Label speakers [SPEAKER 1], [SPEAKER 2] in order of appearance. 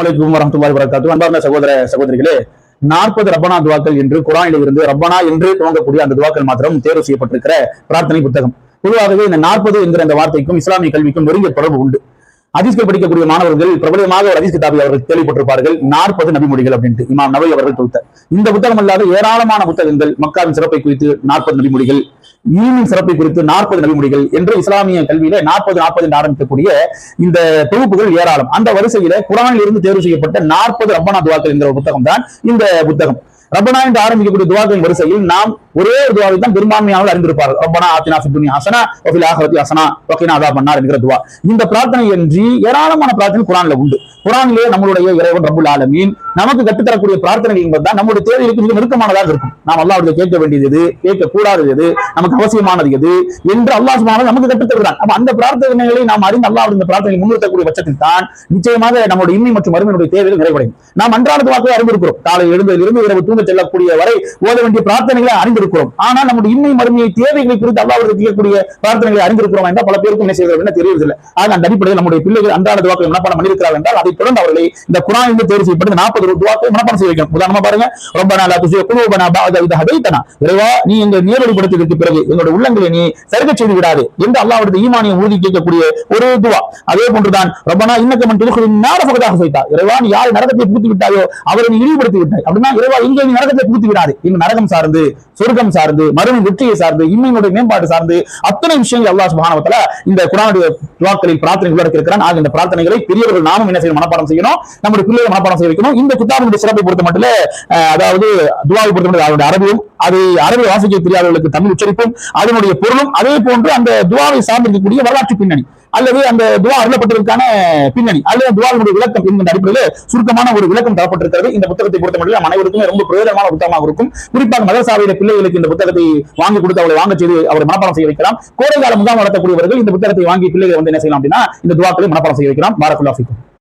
[SPEAKER 1] அலைக்கும் வரமத்துல்லாஹி வரகாத்து அன்பார்ந்த சகோதர சகோதரிகளே நாற்பது ரப்பனா துவாக்கள் என்று குரானில் இருந்து ரப்பனா என்று துவங்கக்கூடிய அந்த துவாக்கள் மாத்திரம் தேர்வு செய்யப்பட்டிருக்கிற பிரார்த்தனை புத்தகம். பொதுவாகவே இந்த நாற்பது என்கிற அந்த வார்த்தைக்கும் இஸ்லாமிய கல்விக்கும் நெருங்கிய தொடர்பு உண்டு. ஹதீஸ்கள் படிக்கக்கூடிய மாணவர்கள் பிரபலமாக ஒரு ஹதீஸ் கிதாபி அவர்கள் கேள்விப்பட்டிருப்பார்கள். நாற்பது நபிமொழிகள் அப்படின்ட்டு இமாம் நபை அவர்கள் தொகுத்த. இந்த புத்தகம் அல்லாத ஏராளமான புத்தகங்கள் மக்காவின் சிறப்பை குறித்து நாற்பது நபிமொழிகள் ஈமின் சிறப்பை குறித்து நாற்பது நபிமொழிகள் என்று இஸ்லாமிய கல்வியில நாற்பது நாற்பது என்று ஆரம்பிக்கக்கூடிய இந்த தொகுப்புகள் ஏராளம். அந்த வரிசையில குரானில் இருந்து தேர்வு செய்யப்பட்ட நாற்பது ரப்பனா துவாக்கள் என்கிற புத்தகம் தான் இந்த புத்தகம். ரப்பனா என்று ஆரம்பிக்கக்கூடிய துவாக்களின் வரிசையில் நாம் ஒரே ஒரு துவாவை தான் பெரும்பான்மையாக அறிந்திருப்பார்கள். ரப்பனா ஆத்தினா ஃபித் ஹசனா வஃபில் ஆஹிரத்தி ஹசனா வக்கீனா அதா பண்ணார் என்கிற துவா. இந்த பிரார்த்தனை என்று ஏராளமான பிரார்த்தனை குரான்ல உண்டு. குரானிலே நம்மளுடைய இறைவன் ரபுல் ஆலமீன் நமக்கு கற்றுத்தரக்கூடிய பிரார்த்தனை என்பதுதான் நம்முடைய தேவைகளுக்கு மிக நெருக்கமானதாக இருக்கும். நாம் அல்லாவுடைய கேட்க வேண்டியது எது? கேட்க கூடாதது எது? நமக்கு அவசியமானது எது? என்று அல்லாஹ் சுமான நமக்கு கற்றுத்தருகிறான். அப்ப அந்த பிரார்த்தனைகளை நாம் அறிந்து அல்லாஹ் இந்த பிரார்த்தனை முன்னிறுத்தக்கூடிய பட்சத்தில் தான் நிச்சயமாக நம்முடைய இன்மை மற்றும் மருமையுடைய தேவைகள் நிறைவடையும். நாம் அன்றாட வாக்கை அறிந்திருக்கிறோம். காலை எழுந்ததிலிருந்து இரவு தூங்க செல்லக்கூடிய வரை ஓத வேண்டிய பிரார்த்தனைகளை அறிந்திருக்கிறோம். ஆனால் நம்முடைய இன்மை மருமையை தேவைகளை குறித்து அல்லாவுடைய கேட்கக்கூடிய பிரார்த்தனைகளை அறிந்திருக்கிறோம் என்றால் பல பேருக்கு என்ன செய்வது என்ன தெரியவில்லை ஆக அந்த அடிப்படையில் நம்முடைய பிள்ளைகள் அன்றாட வாக்கை பண்ண பண்ணியிருக்கிறார் என்றால் அதை தொடர்ந்து அவர்களை இந்த குரானிலிருந்து தேர்வு செய்யப்பட்டு நாற்பது ஒரு துவாக்களை மனப்பாடம் செய்ய வைக்கணும். உதாரணமா பாருங்க ரொம்ப நாளா துசிய குழுவனா பாத இது ஹதைத்தனா. இறைவா நீ எங்க நேரடிப்படுத்தியதற்கு பிறகு எங்களுடைய உள்ளங்களை நீ சருக செய்து விடாது. என்று அல்லாஹ்வுடைய ஈமானிய உறுதி கேட்கக்கூடிய ஒரு துவா அதே போன்றுதான் ரப்பனா இன்னக்கமன் திருக்குறின் நாரபகதாக செய்தார் இறைவா நீ யார் நரகத்தை புகுத்தி விட்டாயோ அவரை நீ இழிவுபடுத்தி விட்டாய். அப்படின்னா இறைவா இங்கே நீ நரகத்தை புகுத்தி விடாது. இங்கு நரகம் சார்ந்து சொர்க்கம் சார்ந்து மறுமை வெற்றியை சார்ந்து இம்மையினுடைய மேம்பாடு சார்ந்து அத்தனை விஷயங்கள் அல்லாஹ் சுபானவத்தில் இந்த குரானுடைய துவாக்களில் பிரார்த்தனை உள்ளடக்கி இருக்கிறான் ஆக இந்த பிரார்த்தனைகளை பெரியவர்கள் நாமும் என்ன செய்யணும்? மனப்பாடம் செய்யணும். நம்முடைய பிள்ளைகளை மனப்பாடம் செய்ய வைக்கணும். இந்த கிதாபுடைய சிறப்பை பொறுத்த மட்டும் அதாவது துவாவை பொறுத்த மட்டும் அதனுடைய அரபியும் அது அரபி வாசிக்க தெரியாதவர்களுக்கு தமிழ் உச்சரிப்பும் அதனுடைய பொருளும் அதே போன்று அந்த துவாவை சார்ந்திருக்கக்கூடிய வரலாற்று பின்னணி அல்லது அந்த துவா அருளப்பட்டதற்கான பின்னணி அல்லது துவாவினுடைய விளக்கம் என்கின்ற அடிப்படையில் சுருக்கமான ஒரு விளக்கம் தரப்பட்டிருக்கிறது. இந்த புத்தகத்தை பொறுத்த மட்டும் நம் அனைவருக்குமே ரொம்ப பிரயோஜனமான புத்தகமாக இருக்கும். குறிப்பாக மதரசாவையில பிள்ளைகளுக்கு இந்த புத்தகத்தை வாங்கி கொடுத்து அவளை வாங்க செய்து அவரை மனப்பாடம் செய்ய வைக்கலாம். கோடை கால முகாம் நடத்தக்கூடியவர்கள் இந்த புத்தகத்தை வாங்கி பிள்ளைகளை வந்து என்ன செய்யலாம் அப்படின்னா இந்த துவாக்களை மனப்பாடம் செய்ய வைக்கலாம். பாரக்குல்லாஃபிக்கும்